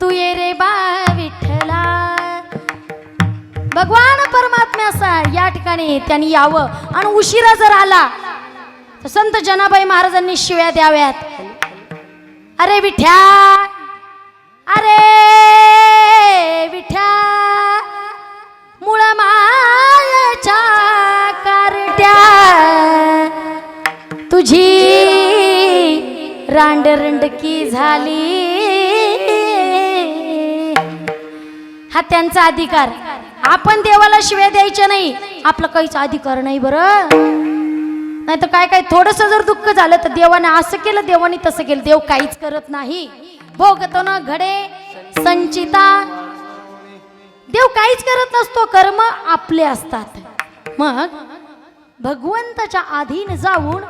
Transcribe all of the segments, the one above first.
तू ये रे बा विठ्ठला. भगवान परमात्म्याचा या ठिकाणी त्यांनी यावं आणि उशिरा जर आला तर संत जनाबाई महाराजांनी शिव्या द्याव्यात. अरे विठ्या डरंडकी झाली. हा त्यांचा अधिकार. आपण देवाला शिव्या द्यायच्या नाही. आपलं काहीच अधिकार नाही बरं. नाही तर काय काय थोडस जर दुःख झालं तर देवाने असं केलं देवाने तसं केलं. देव काहीच करत नाही. भोगतो ना घडे संचिता. देव काहीच करत नसतो कर्म आपले असतात. मग भगवंताच्या अधीन जाऊन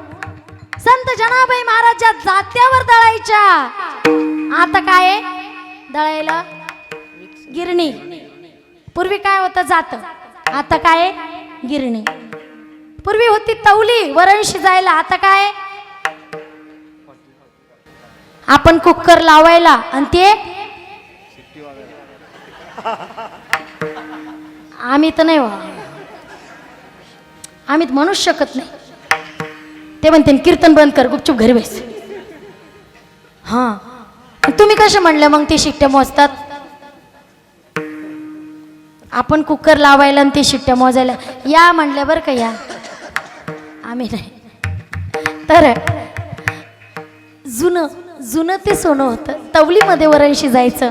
संत जनाबाई महाराजच्या जात्यावर दळायच्या. आता काय आहे? दळायला गिरणी. पूर्वी काय होतं जात? आता काय गिरणी. पूर्वी होती तवली वरण शिजायला. आता काय आपण कुकर लावायला. आणि ते? आम्ही तर नाही वा आम्ही म्हणूच शकत नाही. ते म्हणते कीर्तन बंद कर गुपचूप घरी बस. हा. तुम्ही कसे म्हणलं मग ते शिट्ट्या मोजतात. आपण कुकर लावायला आणि ते शिट्ट्या मोजायला. या म्हणल्या बरं का या. आम्ही नाही. तर जुनं जुनं ते सोनं होतं. तवलीमध्ये वरण शिजायचं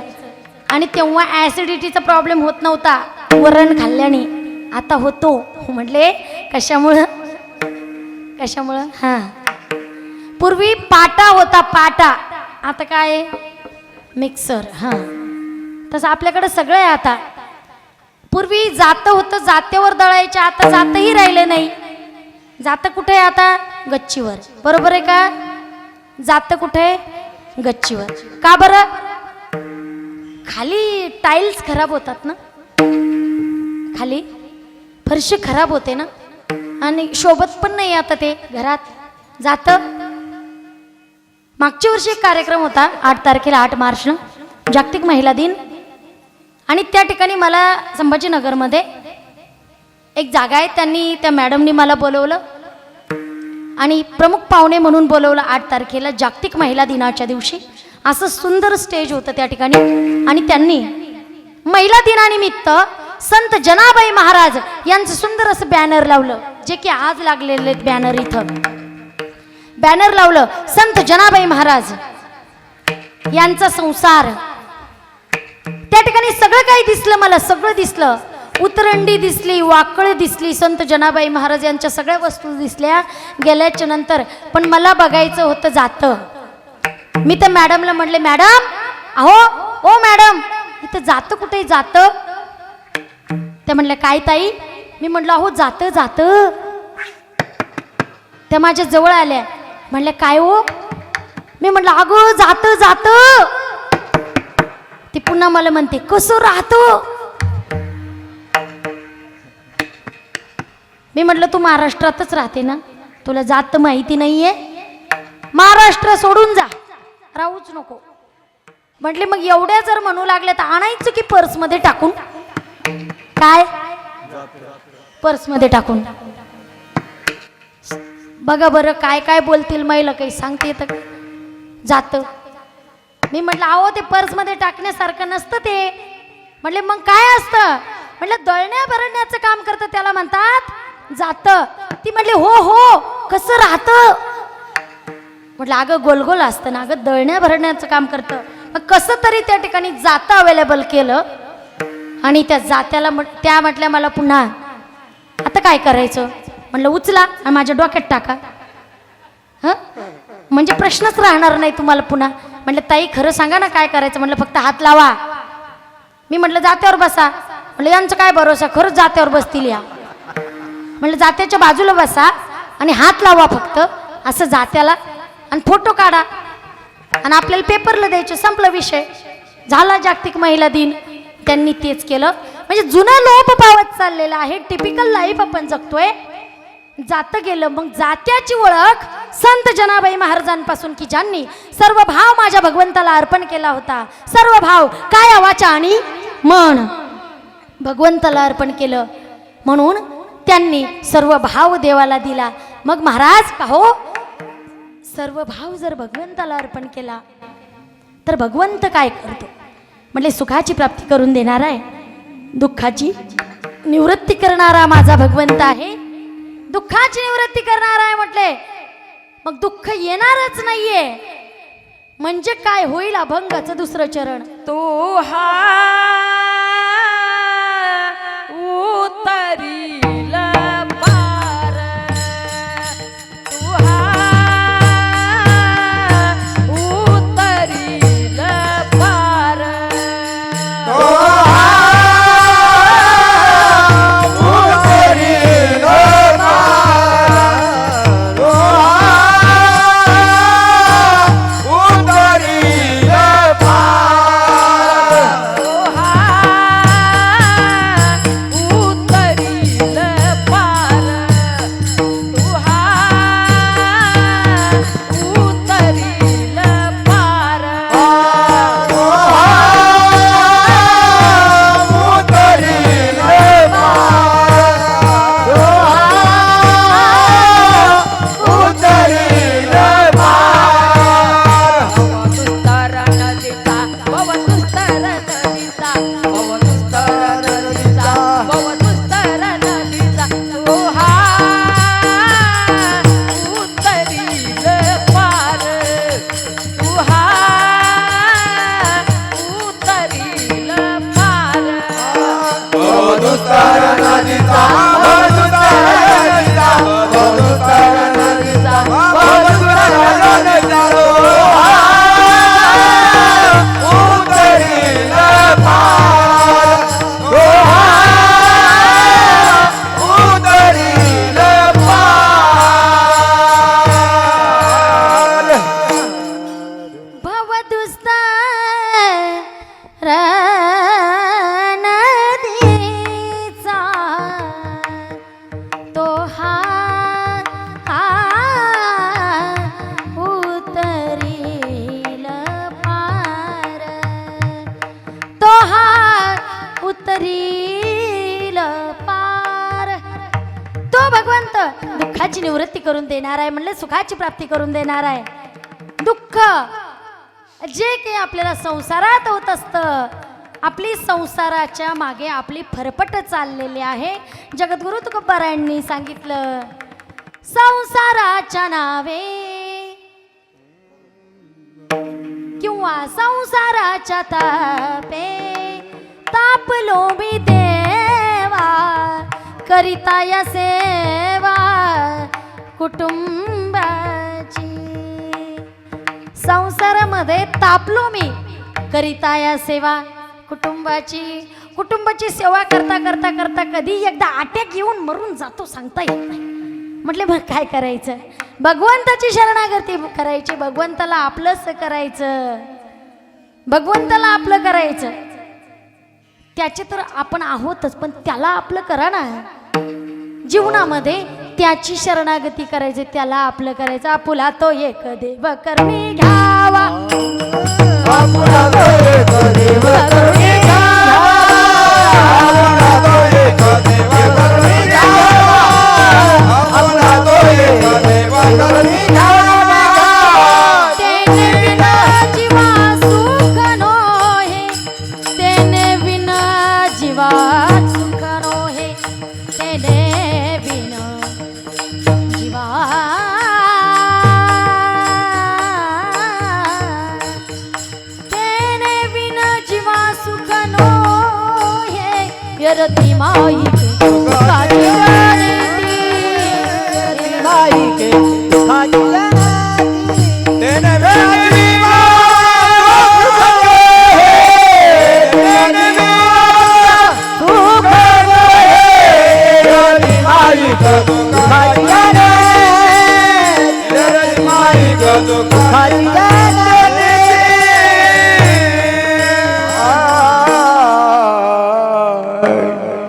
आणि तेव्हा ॲसिडिटीचा प्रॉब्लेम होत नव्हता. वरण खाल्ल्याने. आता होतो. हो म्हटले कशामुळं? कशामुळं? हां. पूर्वी पाटा होता पाटा. आता काय? मिक्सर हां. तसं आपल्याकडे सगळं आहे आता. पूर्वी जातं होतं जात्यावर दळायचे आता जातही राहिले नाही. जातं कुठे आहे आता? गच्चीवर. बरोबर आहे का? जातं कुठे? गच्चीवर. का बरं? खाली टाईल्स खराब होतात ना? खाली फरशी खराब होते ना? आणि शोभत पण नाही आता ते घरात. जातं. मागच्या वर्षी एक कार्यक्रम होता आठ तारखेला आठ मार्चनं जागतिक महिला दिन. आणि त्या ठिकाणी मला संभाजीनगरमध्ये एक जागा आहे त्यांनी त्या मॅडमनी मला बोलवलं. आणि प्रमुख पाहुणे म्हणून बोलवलं आठ तारखेला जागतिक महिला दिनाच्या दिवशी. असं सुंदर स्टेज होतं त्या ठिकाणी. आणि त्यांनी महिला दिनानिमित्त संत जनाबाई महाराज यांचं सुंदर असं बॅनर लावलं. जे की आज लागलेले बॅनर इथं. बॅनर लावलं संत जनाबाई महाराज यांचा संसार. त्या ठिकाणी सगळं काही दिसलं मला सगळं दिसलं. उतरंडी दिसली वाकळ दिसली संत जनाबाई महाराज यांच्या सगळ्या वस्तू दिसल्या गेल्याच्यानंतर. पण मला बघायचं होतं जातं. मी तर मॅडमला म्हटले मॅडम अहो ओ मॅडम इथं जातं कुठे? जातं त्या म्हणल्या काय ताई? मी म्हटलं अहो जातं जातं. त्या माझ्या जवळ आल्या. म्हणल्या काय हो? मी म्हटलं अगं जातं जात. ती पुन्हा मला म्हणते कसं राहतं? मी म्हटलं तू महाराष्ट्रातच राहते ना? तुला जात माहिती नाहीये? महाराष्ट्र सोडून जा. राहूच नको. म्हटले मग एवढ्या जर म्हणू लागल्या तर आणायचं की पर्समध्ये टाकून? काय? पर्समध्ये टाकून. बघा बरं काय काय बोलतील महिला काही सांगते तर. जात. जातं मी म्हटलं अहो ते पर्समध्ये टाकण्यासारखं नसतं ते. म्हटले मग काय असतं? म्हटलं दळण्या भरण्याचं काम करतं त्याला म्हणतात जातं. ती म्हटली हो हो कसं राहतं? म्हटलं अगं गोलगोल असतं ना अगं दळण्या भरण्याचं काम करतं. मग कसं तरी त्या ठिकाणी जातं अवेलेबल केलं. आणि त्या जात्याला म्हट त्या म्हटल्या मला पुन्हा आता काय करायचं? म्हटलं उचला आणि माझ्या डोक्यात टाका. हं? म्हणजे प्रश्नच राहणार नाही तुम्हाला पुन्हा. म्हटलं ताई खरं सांगा ना काय करायचं? म्हटलं फक्त हात लावा. मी म्हटलं जात्यावर बसा. म्हटलं यांचं काय भरोसा? खरंच जात्यावर बसतील या. म्हटलं जात्याच्या बाजूला बसा आणि हात लावा फक्त असं जात्याला. आणि फोटो काढा. आणि आपल्याला पेपरला द्यायचं संपला विषय. झाला जागतिक महिला दिन. त्यांनी तेच केलं. म्हणजे जुना लोप पावत चाललेला आहे. टिपिकल लाईफ आपण जगतोय. जातं गेलं. मग जात्याची ओळख संत जनाबाई महाराजांपासून की ज्यांनी सर्व भाव माझ्या भगवंताला अर्पण केला होता. सर्व भाव काय वाचा आणि मन? भगवंताला अर्पण केलं. म्हणून त्यांनी सर्व भाव देवाला दिला. मग महाराज का हो? सर्व भाव जर भगवंताला अर्पण केला तर भगवंत काय करतो? म्हटले सुखाची प्राप्ती करून देणार आहे. दुःखाची निवृत्ती करणारा माझा भगवंत आहे. दुःखाची निवृत्ती करणार आहे म्हटले. मग दुःख येणारच नाहीये. म्हणजे काय होईल अभंगाचं दुसरं चरण? तो हा देणार आहे म्हणले सुखाची प्राप्ती करून देणार आहे. दुःख. जे काही आपल्याला संसारात होत असतं आपली संसाराच्या मागे आपली फरफट चाललेली आहे. जगद्गुरु तुकोबारायांनी सांगितलं संसाराच्या नावे. किंवा संसाराच्या तापे तापलो मी देवा करिता यसे कुटुंबाची. संसारामध्ये तापलो मी करिता या सेवा कुटुंबाची. कुटुंबाची सेवा करता करता करता कधी एकदा अटॅक येऊन मरून जातो सांगता येत नाही. म्हटले मग काय करायचं? भगवंताची शरणागती करायची भगवंताला आपलंच करायचं. भगवंताला आपलं करायचं. त्याचे तर आपण आहोतच पण त्याला आपलं करा ना. जीवनामध्ये त्याची शरणागती करायची त्याला आपलं करायचं. आपुला तो एक देव कर्मी घ्यावा तेने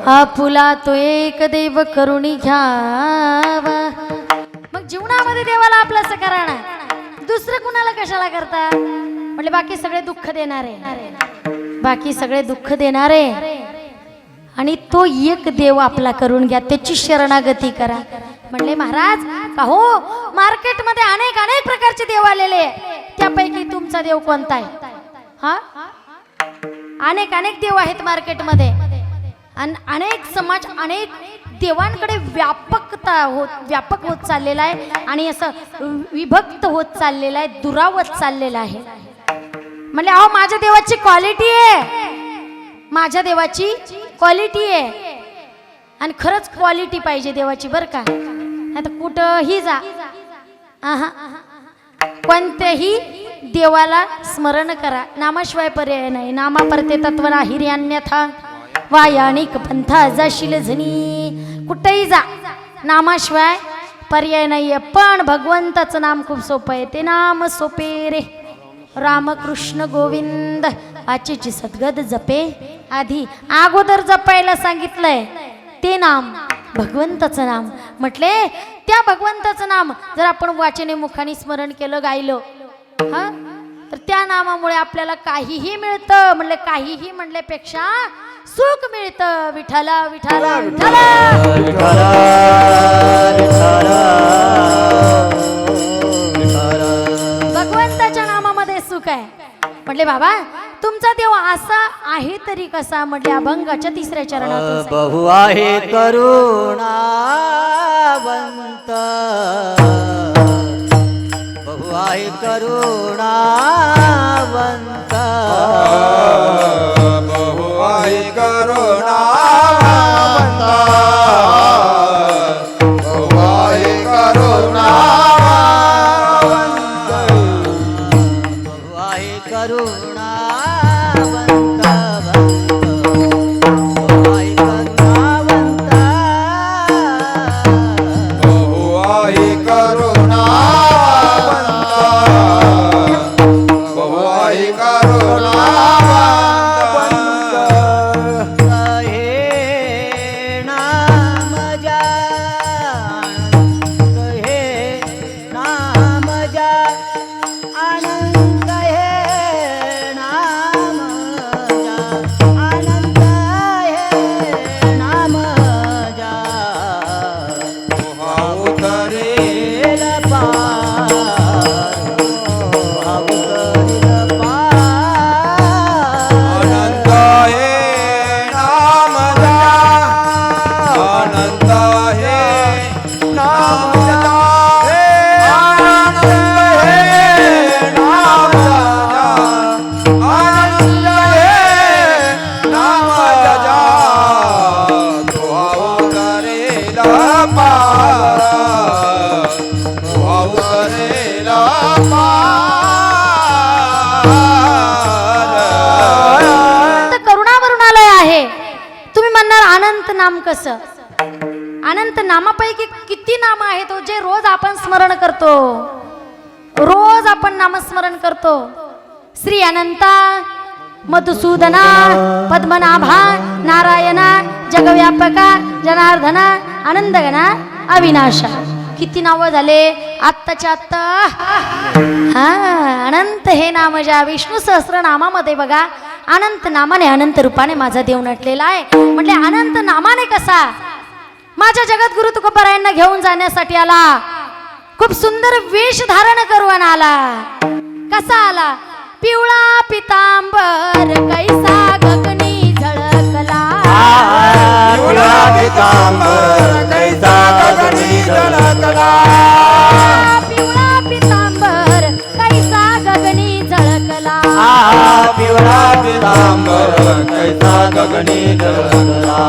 आपुला तो एक देव करुणी घ्यावा. मग जीवनामध्ये देवाला आपलंच करा ना दुसरं कुणाला कशाला करता? म्हणजे बाकी सगळे दुःख देणारे. बाकी सगळे दुःख देणारे. आणि तो एक देव आपला करून घ्या त्याची शरणागती करा. म्हणले महाराज का हो मार्केटमध्ये अनेक अनेक प्रकारचे देव आलेले आहे. त्यापैकी तुमचा देव कोणता आहे? हा? अनेक अनेक देव आहेत मार्केटमध्ये. आणि अनेक समाज अनेक देवांकडे व्यापकता होत व्यापक होत चाललेला आहे आणि असं विभक्त होत चाललेला आहे दुरावत चाललेला आहे. म्हणजे अहो माझ्या देवाची क्वालिटी आहे. माझ्या देवाची क्वालिटी आहे. आणि खरंच क्वालिटी पाहिजे देवाची बरं का? नाही तर कुठंही जा. कोणत्याही देवाला स्मरण करा. नामाशिवाय पर्याय नाही. नामापरते तत्व नाही अन्यथा. वायाणिक पंथा जाशील झनी. कुठेही जा. नामाशिवाय पर्याय नाहीये. पण भगवंताचं नाम खूप सोपं आहे. ते नाम सोपे रे. रामकृष्ण गोविंद. वाचेची सद्गद जपे. आधी अगोदर जपायला सांगितलंय. ते नाम. भगवंताचं नाम. म्हटले त्या भगवंताचं नाम जर आपण वाचने मुखाने स्मरण केलं गायलं हा? तर त्या नामामुळे आपल्याला काहीही मिळतं. म्हणले काहीही म्हणल्यापेक्षा सुख मिळतं. विठाला विठाला विठाला विठाला, विठाला, विठाला. भगवंताच्या नामामध्ये सुख आहे. म्हटले बाबा तुमचा देव असा आहे तरी कसा म्हटले अभंगाच्या तिसऱ्या सांगितलं. बहु आहे करुणावंत बहु आहे करुणावंत कसं अनंत नामापैकी किती नाम आहेत हो, जे रोज आपण स्मरण करतो? रोज आपण नामस्मरण करतो. श्री अनंता मधुसूदना पद्मनाभा नारायणा जगव्यापका जनार्दना आनंदगणा अविनाशा. किती नावं झाले? आत्ताच्या आत्ता. हा अनंत हे नाम ज्या विष्णू सहस्र नामामध्ये बघा. अनंत नामाने अनंत रूपाने माझा देव नटलेला आहे. म्हटले अनंत नामाने कसा? माझ्या जगद्गुरु तुकोबरायांना घेऊन जाण्यासाठी आला. खूप सुंदर वेश धारण करून आला. कसा आला? पिवळा पितांबर कैसा गगनी झळकला पिवळा पितांबर कैसा गगनी झळकला. पिवळा पितांबर कैसा गगणी झळकला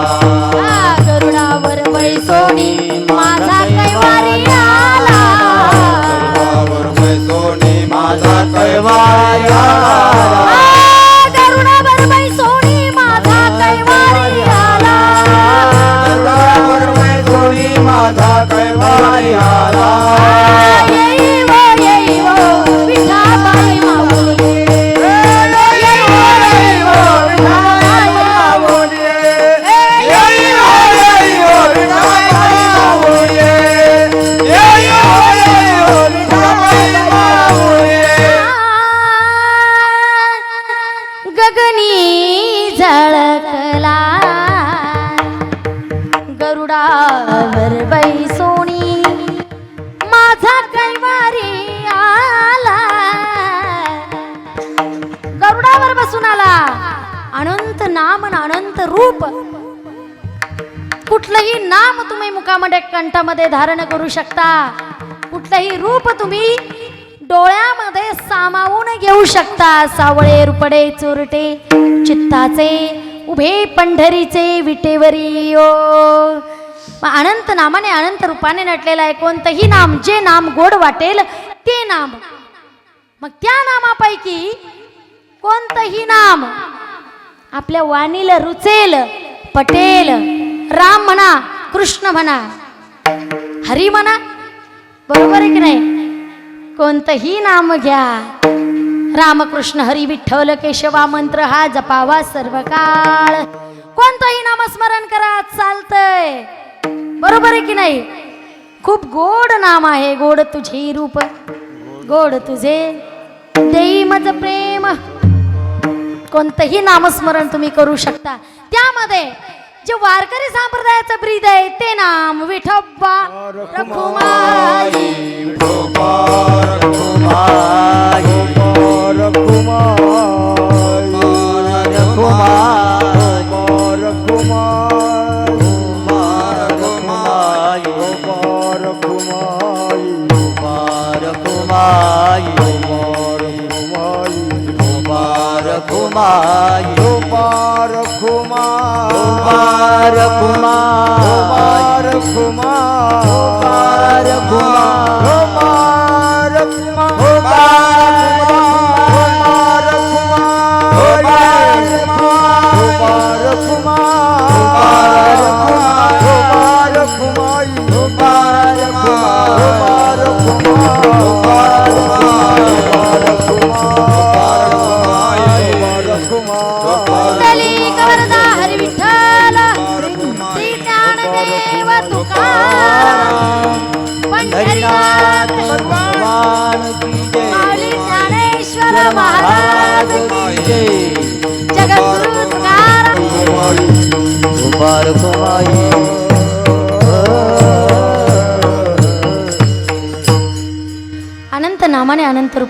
गरुडावर बैसोनी माझा कैवारी. रूप तुम्ही डोळ्यामध्ये सामावून घेऊ शकता सावळे रुपडे चोरटे चित्ताचे उभे पंढरीचे विटेवरी ओ. अनंत नामाने अनंत रूपाने नटलेलं आहे कोणतंही नाम जे नाम गोड वाटेल ते नाम. मग त्या नामापैकी कोणतंही नाम आपल्या वाणीला रुचेल पटेल राम म्हणा कृष्ण म्हणा हरी म्हणा बरोबर आहे की नाही? कोणतंही नाम घ्या. रामकृष्ण हरी विठ्ठल केशवा मंत्र हा जपावा सर्व काळ कोणतंही नामस्मरण करा चालतंय. बरोबर आहे की नाही? खूप गोड नाम आहे गोड तुझे रूप गोड तुझे देई मज प्रेम. कोणतंही नामस्मरण तुम्ही करू शकता. त्यामध्ये जे वारकरी संप्रदायाचं ब्रीद आहे ते नाम विठोबा. रखुमाई. विठोबा रखुमाई. મુબારકમાં મુબારકમાં મુબારકમાં મુબારક મુબારક મુબારક મુબારક મુબારક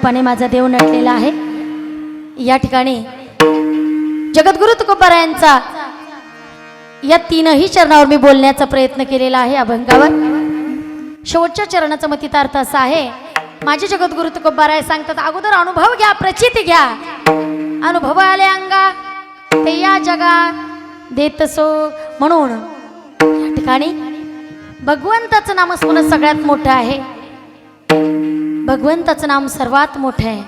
रूपाने माझा देव नटलेला आहे. या ठिकाणी जगद्गुरु तुकोबारायांचा या तीनही चरणावर मी बोलण्याचा प्रयत्न केलेला आहे अभंगावर. शेवटच्या चरणाचा मतितार्थ असा आहे माझे जगद्गुरु तुकोबाराय सांगतात अगोदर अनुभव घ्या प्रचिती घ्या. अनुभव आले अंगा ते या जगा देत सो. म्हणून या ठिकाणी भगवंताचं नामस्मरण सगळ्यात मोठं आहे. भगवंताचं नाम सर्वात मोठं आहे.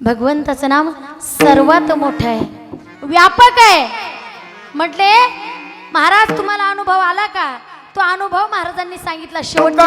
भगवंताचं नाम सर्वात मोठं आहे. व्यापक आहे. म्हटले महाराज तुम्हाला अनुभव आला का? तो अनुभव महाराजांनी सांगितला. शेवटच्या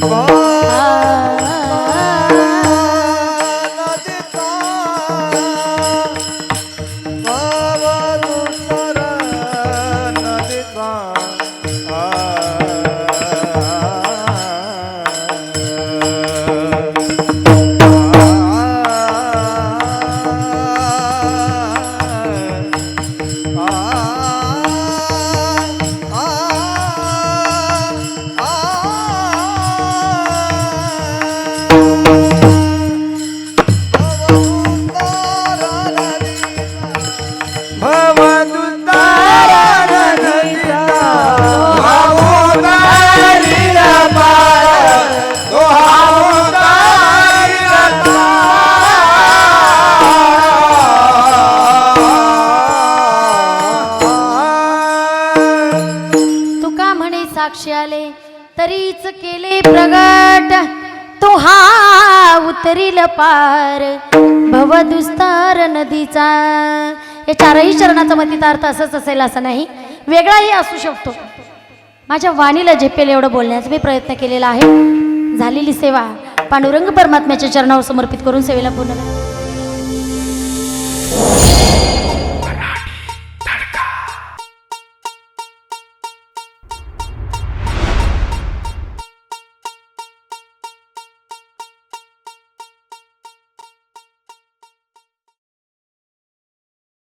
fall. तरीच केले प्रगट. तो हा उतरील पार. भवदुस्तार नदीचा. हे चारही चरणाचा अर्थ असंच असेल असं नाही. वेगळाही असू शकतो. माझ्या वाणीला झेपेल एवढं बोलण्याचा मी प्रयत्न केलेला आहे. झालेली सेवा पांडुरंग परमात्म्याच्या चरणावर समर्पित करून सेवेला पूर्ण